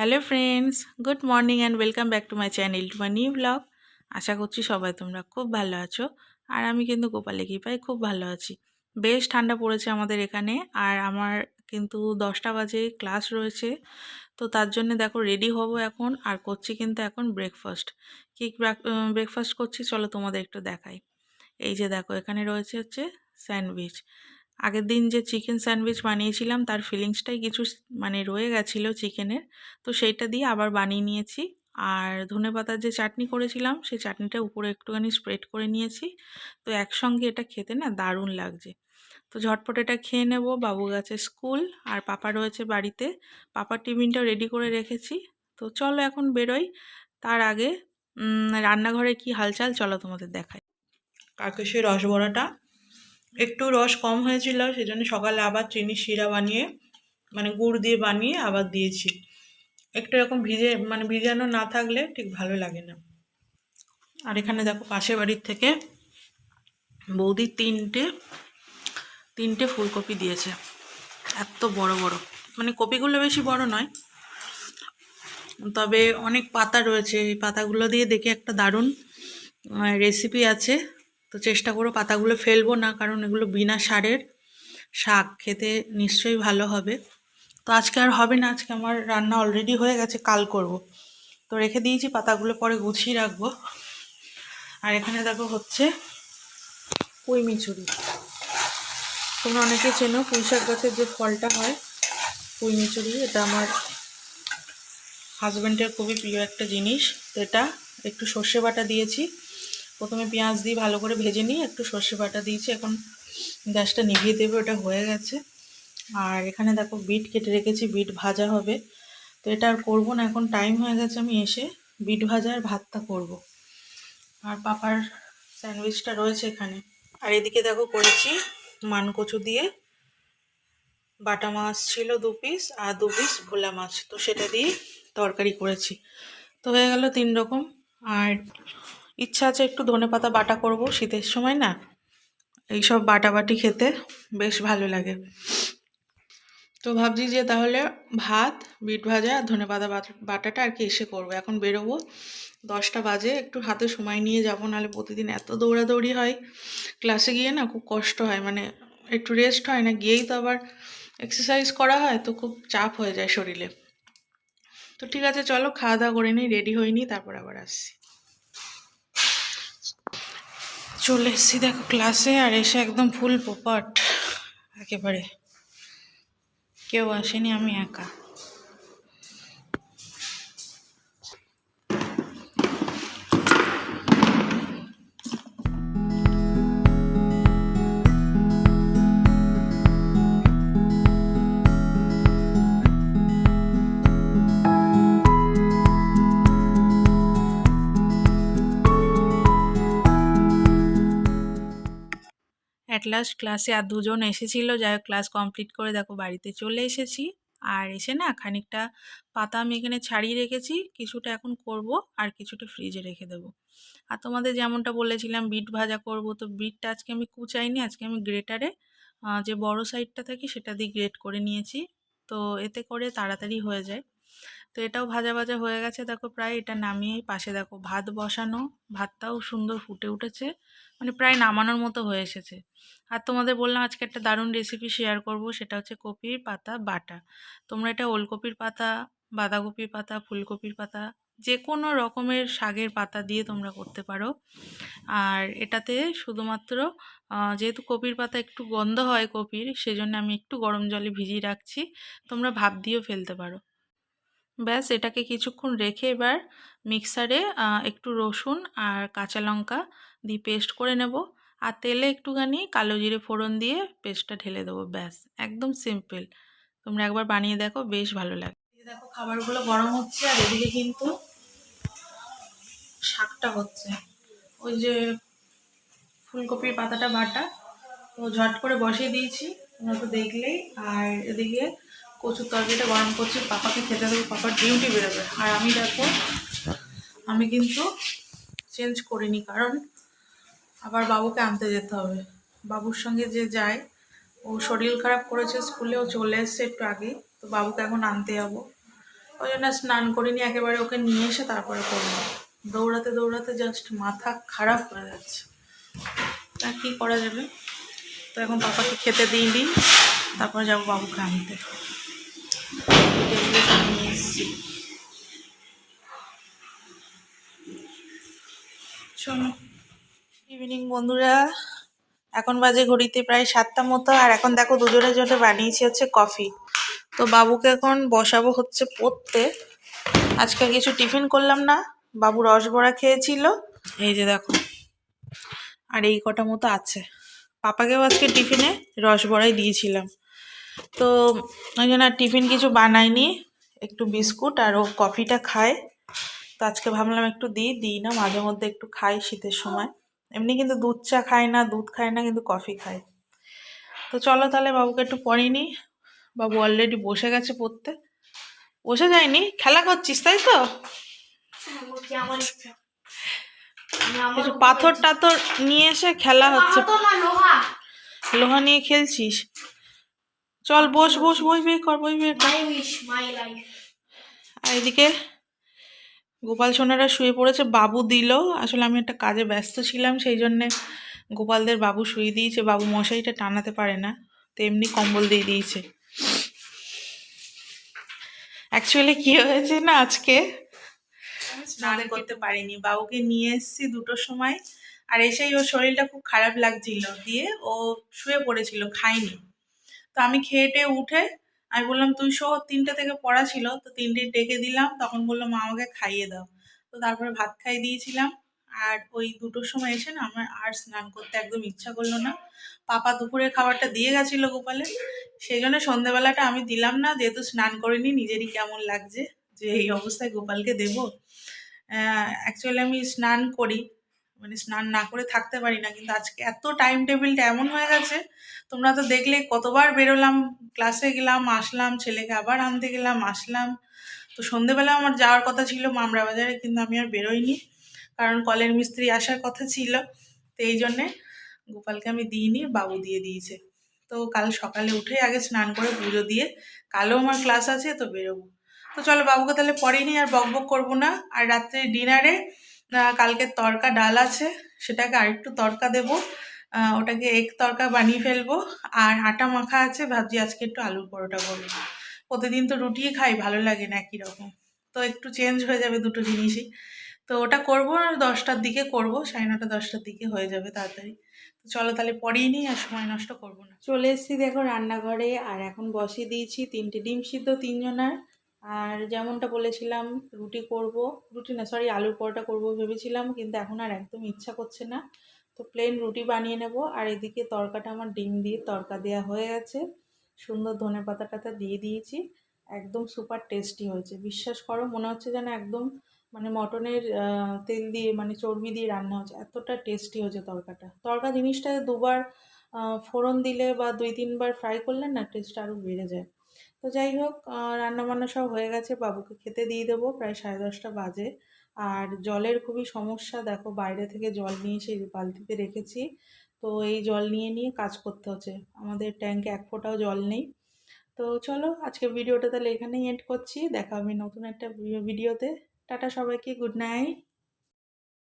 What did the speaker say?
Hello friends good morning and welcome back to my channel to my new blog আশা করছি সবাই তোমরা খুব ভালো আছো। আর আমি কিন্তু গোপালে কৃপায় খুব ভালো আছি। বেশ ঠান্ডা পড়েছে আমাদের এখানে, আর আমার কিন্তু দশটা বাজে ক্লাস রয়েছে। তো তার জন্য দেখো রেডি হব এখন, আর করছি কিন্তু এখন ব্রেকফাস্ট কী ব্রেকফাস্ট করছি, চলো তোমাদের একটু দেখাই। এই যে দেখো, এখানে রয়েছে হচ্ছে স্যান্ডউইচ আগের দিন যে চিকেন স্যান্ডউইচ বানিয়েছিলাম, তার ফিলিংসটাই কিছু মানে রয়ে গেছিল চিকেনের তো সেইটা দিয়ে আবার বানিয়ে নিয়েছি। আর ধনে পাতার যে চাটনি করেছিলাম, সেই চাটনিটা উপরে একটুখানি স্প্রেড করে নিয়েছি। তো একসঙ্গে এটা খেতে না দারুণ লাগছে। তো ঝটপট এটা খেয়ে নেব বাবু গেছে স্কুল আর পাপা রয়েছে বাড়িতে। পাপার টিফিনটাও রেডি করে রেখেছি। তো চলো এখন বেরোই। তার আগে রান্নাঘরে কি হালচাল? চলো তোমাদের দেখাই। কালকে সেই রসবড়াটা। একটু রস কম হয়েছিল, সেজন্য সকালে আবার চিনি শিরা বানিয়ে মানে গুড় দিয়ে বানিয়ে আবার দিয়েছি। একটু এরকম ভিজে মানে ভিজানো না থাকলে ঠিক ভালো লাগে না। আর এখানে দেখো পাশের বাড়ির থেকে বৌদি তিনটে তিনটে ফুলকপি দিয়েছে। এত বড় বড়। মানে কপিগুলো বেশি বড় নয়। তবে অনেক পাতা রয়েছে। এই পাতাগুলো দিয়ে দেখে একটা দারুণ রেসিপি আছে। তো চেষ্টা করো পাতাগুলো ফেলব না, কারণ এগুলো বিনা সারের শাক, খেতে নিশ্চয়ই ভালো হবে। তো আজকে আর হবে না, আজকে আমার রান্না অলরেডি হয়ে গেছে, কাল করব। তো রেখে দিয়েছি, পাতাগুলো পরে গুছিয়ে রাখব। আর এখানে দেখো হচ্ছে পুঁই মিচুরি। তোমরা অনেকে চেনো পুঁই শাক গাছের যে ফলটা হয়, পুঁই মিচুরি, এটা আমার হাজব্যান্ডের খুবই প্রিয় একটা জিনিস। এটা একটু সর্ষে বাটা দিয়েছি। প্রথমে পেঁয়াজ দিয়ে ভালো করে ভেজে নিয়ে একটু সর্ষে বাটা দিয়েছি। এখন গ্যাসটা নিভিয়ে দেবে ওটা হয়ে গেছে। আর এখানে দেখো বিট কেটে রেখেছি, বিট ভাজা হবে। তো এটা আর করব না, এখন টাইম হয়ে গেছে আমি এসে বিট ভাজা আর ভাতটা করব। আর পাপার স্যান্ডউইচটা রয়েছে এখানে। আর এদিকে দেখো করেছি মানকচু দিয়ে বাটা মাছ ছিল দু পিস আর দু পিস ভোলা মাছ। তো সেটা দিয়ে তরকারি করেছি। তো হয়ে গেল তিন রকম। আর ইচ্ছা আছে একটু ধনে পাতা বাটা করব, শীতের সময় না? এইসব বাটাবাটি খেতে বেশ ভালো লাগে। তো ভাবছি যে তাহলে ভাত, বিট ভাজা আর ধনে পাতা বাটাটা আর কি এসে করব। এখন বেরোবো, দশটা বাজে, একটু হাতে সময় নিয়ে যাব, নাহলে প্রতিদিন এত দৌড়াদৌড়ি হয়। ক্লাসে গিয়ে না খুব কষ্ট হয় মানে একটু রেস্ট হয় না, গিয়েই তো আবার এক্সারসাইজ করা হয়, তো খুব চাপ হয়ে যায় শরীরে। তো ঠিক আছে, চলো, খাওয়া দাওয়া করে নিই রেডি হয়ে তারপর আবার আসছি। চলে এসেছি দেখো ক্লাসে আর এসে একদম ফুল পোপাট একেবারে। কেউ আসেনি আমি একা। অ্যাট লাস্ট ক্লাসে আর দুজন এসেছিল, যাই হোক ক্লাস কমপ্লিট করে দেখো বাড়িতে চলে এসেছি। আর এসে না খানিকটা পাতা আমি এখানে ছাড়িয়ে রেখেছি, কিছুটা এখন করব আর কিছুটা ফ্রিজে রেখে দেবো। আর তোমাদের যেমনটা বলেছিলাম, বিট ভাজা করব, তো বিটটা আজকে আমি কুচাইনি, আজকে আমি গ্রেটারে যে বড় সাইডটা থাকে সেটা দিয়ে গ্রেট করে নিয়েছি। তো এতে করে তাড়াতাড়ি হয়ে যায়। তো এটাও ভাজা ভাজা হয়ে গেছে। দেখো প্রায় এটা নামিয়ে পাশে দেখো ভাত বসানো। ভাতটাও সুন্দর ফুটে উঠেছে। মানে প্রায় নামানোর মতো হয়ে এসেছে। আর তোমাদের বললাম আজকে একটা দারুণ রেসিপি শেয়ার করব। সেটা হচ্ছে কপির পাতা, বাটা। তোমরা এটা ওলকপির পাতা, বাঁধাকপির পাতা, ফুলকপির পাতা যে কোনো রকমের শাকের পাতা দিয়ে তোমরা করতে পারো। আর এটাতে শুধুমাত্র যেহেতু কপির পাতা একটু গন্ধ হয় কপির, সেজন্য আমি একটু গরম জলে ভিজিয়ে রাখছি। তোমরা ভাব দিয়েও ফেলতে পারো। ব্যাস, এটাকে কিছুক্ষণ রেখে এবার মিক্সারে একটু রসুন আর কাঁচা লঙ্কা দিয়ে পেস্ট করে নেব। আর তেলে একটুখানি কালো জিরে ফোড়ন দিয়ে পেস্টটা ঢেলে দেবো, ব্যাস, একদম সিম্পল। তোমরা একবার বানিয়ে দেখো, বেশ ভালো লাগে। দেখো, খাবারগুলো গরম হচ্ছে আর এদিকে কিন্তু শাকটা হচ্ছে। ওই যে ফুলকপির পাতাটা বাটা, তো ঝট করে বসিয়ে দিয়েছি, তোমরা তো দেখলেই। আর এদিকে কচুর তরকারিটা গরম করছি, পাপাকে খেতে দেবো, পাপার ডিউটি বেরোবে। আর আমি দেখো, আমি কিন্তু চেঞ্জ করিনি, কারণ আবার বাবুকে আনতে যেতে হবে। বাবুর সঙ্গে যে যায়, ও শরীর খারাপ করেছে স্কুলেও চলে এসছে একটু আগে তো বাবুকে এখন আনতে যাব। ওই জন্য স্নান করিনি, একেবারে ওকে নিয়ে এসে তারপরে করব। দৌড়াতে দৌড়াতে জাস্ট মাথা খারাপ হয়ে যাচ্ছে। তা কী করা যাবে? তো এখন পাপাকে খেতে দিই দিই, তারপরে যাব বাবুকে আনতে। চলো ইভিনিং বন্ধুরা, এখন বাজে ঘড়িতে প্রায় সাতটা মতো, আর এখন দেখো দুজনের জন্য বানিয়েছি হচ্ছে কফি তো বাবুকে এখন বসাবো হচ্ছে পড়তে। আজকে কিছু টিফিন করলাম না, বাবু রসবড়া খেয়েছিল। এই যে দেখো, আর এই কটা মতো আছে। পাপাকেও আজকে টিফিনে রস রসবড়াই দিয়েছিলাম। তো ওই জন্য আর টিফিন কিছু বানাইনি একটু বিস্কুট আর ও কফিটা খায়। তো আজকে ভাবলাম একটু দিই দিই না মাঝে মধ্যে একটু খাই শীতের সময়। এমনি কিন্তু দুধ চা খায় না দুধ খায় না কিন্তু কফি খায়। তো চলো তাহলে বাবুকে একটু পড়িনি বাবু অলরেডি বসে গেছে পড়তে। বসে যায়নি? খেলা করছিস তাই তো? পাথর টাথর নিয়ে এসে খেলা হচ্ছে। লোহা নিয়ে খেলছিস? চল বস বস বই বের কর বই বের কর. আর এদিকে গোপাল সোনারা শুয়ে পড়েছে বাবু দিল। আসলে আমি একটা কাজে ব্যস্ত ছিলাম সেই জন্যে গোপালদের বাবু শুয়ে দিয়েছে। বাবু মশারিটা টানাতে পারে না তো এমনি কম্বল দিয়ে দিয়েছে। অ্যাকচুয়ালি কি হয়েছে না আজকে স্নান করতে পারিনি। বাবুকে নিয়ে এসেছি দুটোর সময় আর এসেই ওর শরীরটা খুব খারাপ লাগছিল। দিয়ে ও শুয়ে পড়েছিল খায়নি। তো আমি খেয়ে টেয়ে উঠে আমি বললাম, তুই শো তিনটে থেকে পড়া ছিল, তো তিনটে ডেকে দিলাম। তখন বলল, মা, আমাকে খাইয়ে দাও। তো তারপরে ভাত খাইয়ে দিয়েছিলাম। আর ওই দুটোর সময় এসে না আমার আর স্নান করতে একদম ইচ্ছা করল না। পাপা দুপুরের খাবারটা দিয়ে গেছিল গোপালে সেই জন্য সন্ধেবেলাটা আমি দিলাম না, যেহেতু স্নান করিনি, নিজেরই কেমন লাগছে যে এই অবস্থায় গোপালকে দেবো। অ্যাকচুয়ালি আমি স্নান করি। মানে স্নান না করে থাকতে পারি না, কিন্তু আজকে এত টাইম টেবিলটা এমন হয়ে গেছে। তোমরা তো দেখলে কতবার বেরোলাম ক্লাসে গেলাম, আসলাম, ছেলেকে আবার আনতে গেলাম, আসলাম। তো সন্ধেবেলা আমার যাওয়ার কথা ছিল মামরা বাজারে কিন্তু আমি আর বেরোইনি। কারণ কলের মিস্ত্রি আসার কথা ছিল। তো এই জন্যে গোপালকে আমি দিইনি, বাবু দিয়ে দিয়েছে। তো কাল সকালে উঠে আগে স্নান করে পুজো দিয়ে কালও আমার ক্লাস আছে, তো বেরোবো। তো চলো বাবুকে তাহলে পরেই নি আর বক বক করব না। আর রাত্রে ডিনারে কালকে তরকা ডাল আছে, সেটাকে আরেকটু তরকা দেবো। ওটাকে এগ তরকা বানিয়ে ফেলব। আর আটা মাখা আছে, ভাবছি আজকে একটু আলুর পরোটা করব। প্রতিদিন তো রুটি খাই, ভালো লাগে না একই রকম। তো একটু চেঞ্জ হয়ে যাবে দুটো জিনিসই। তো ওটা করব আর দশটার দিকে করব, সাড়ে নটা, দশটার দিকে হয়ে যাবে তাড়াতাড়ি। তো চলো তাহলে পরেই নিই আর সময় নষ্ট করব না। চলে এসেছি দেখো রান্নাঘরে, আর এখন বসিয়ে দিয়েছি তিনটে ডিম সিদ্ধ তিনজনার। আর যেমনটা বলেছিলাম, রুটি করব। রুটি না সরি আলুর পরোটা করব ভেবেছিলাম, কিন্তু এখন আর একদম ইচ্ছা করছে না। তো প্লেন রুটি বানিয়ে নেব। আর এদিকে তরকাটা আমার ডিম দিয়ে তরকা দেওয়া হয়ে গেছে। সুন্দর ধনে পাতা টাতা দিয়ে দিয়েছি। একদম সুপার টেস্টি হয়েছে। বিশ্বাস করো, মনে হচ্ছে যেন একদম মানে মটনের তেল দিয়ে মানে চর্বি দিয়ে রান্না হচ্ছে। এতটা টেস্টি হয়েছে তরকাটা। তরকা জিনিসটা দুবার ফোড়ন দিলে বা দুই তিনবার ফ্রাই করলে না টেস্টটা আরও বেড়ে যায়। তো যাই হোক রান্না বান্না সব হয়ে গেছে, বাবুকে খেতে দিয়ে দেবো, প্রায় সাড়ে দশটা বাজে। আর জলের খুবই সমস্যা, দেখো বাইরে থেকে জল নিয়ে সেই বালতিতে রেখেছি। তো এই জল নিয়ে নিয়ে কাজ করতে হচ্ছে। আমাদের ট্যাঙ্কে এক ফোঁটাও জল নেই। তো চলো, আজকে ভিডিওটা তাহলে এখানেই এন্ড করছি। দেখা হবে নতুন একটা ভিডিওতে। টাটা সবাইকে গুড নাইট